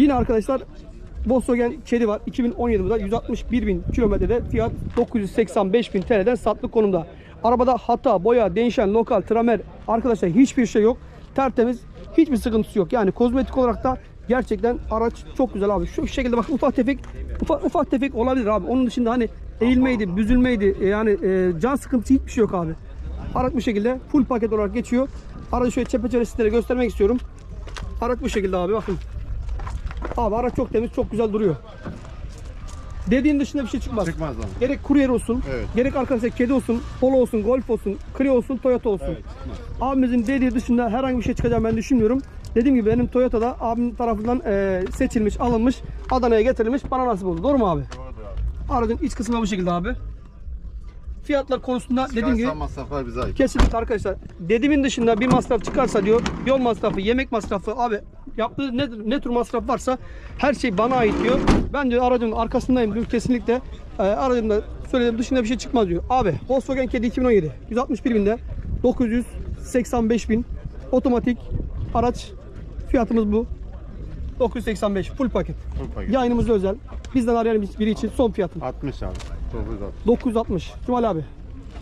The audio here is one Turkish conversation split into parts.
Yine arkadaşlar Volkswagen kedi var. 2017 model 161 bin kilometrede fiyat 985 bin TL'den satlık konumda. Arabada hata, boya, değişen, lokal, tramer arkadaşlar hiçbir şey yok. Tertemiz. Hiçbir sıkıntısı yok. Yani kozmetik olarak da gerçekten araç çok güzel abi. Şu şekilde bak ufak tefek ufak, ufak tefek olabilir abi. Onun dışında hani eğilmeydi, büzülmeydi e, yani e, can sıkıntısı hiçbir şey yok abi. Araç bu şekilde full paket olarak geçiyor. Aracı şöyle çepeçere sizlere göstermek istiyorum. Araç bu şekilde abi bakın. Abi araç çok temiz, çok güzel duruyor. Dediğin dışında bir şey çıkmaz. Çıkmaz lan. Gerek kuryer olsun, Evet. gerek arkadaşlar kedi olsun, polo olsun, golf olsun, Clio olsun, Toyota olsun. Evet, çıkmaz. Abimizin dediği dışında herhangi bir şey çıkacağını ben düşünmüyorum. Dediğim gibi benim Toyota'da abim tarafından e, seçilmiş, alınmış, Adana'ya getirilmiş, bana nasip oldu. Doğru mu abi? Doğrudur abi. Aracın iç kısmı bu şekilde abi. Fiyatlar konusunda dediğim gibi masraflar bize ait. Kesinlikle arkadaşlar. Dediğimin dışında bir masraf çıkarsa diyor yol masrafı, yemek masrafı abi yaptığı ne, ne tür masraf varsa her şey bana ait diyor. Ben diyor aracın arkasındayım diyor kesinlikle e, aracımda söylediğim dışında bir şey çıkmaz diyor. Abi Volkswagen Kedi 2017 161 binde 985 bin otomatik araç fiyatımız bu. 985 full paket. Full paket. Yayınımız özel. Bizden arayan biri için son fiyatım. 60 abi. 960. 960. Cumal abi.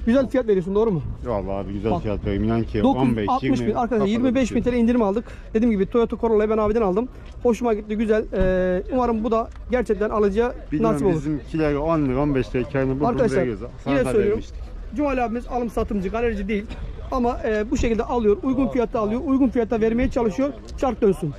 Güzel fiyat veriyorsun doğru mu? Vallahi abi güzel Bak. fiyat veriyorum. İnan ki 9, 15, 60 20. bin arkadaşlar kafada 25 bin. TL indirim aldık. Dediğim gibi Toyota Corolla'yı ben abiden aldım. Hoşuma gitti güzel. Ee, umarım bu da gerçekten alıcıya Bilmiyorum nasip olur. bizimkiler 10 lira 15 lira karını buldum Arkadaşlar yine söylüyorum. vermiştik. Cumal abimiz alım satımcı galerici değil. Ama e, bu şekilde alıyor. Uygun fiyatta alıyor. Uygun fiyatta vermeye çalışıyor. Çark dönsün.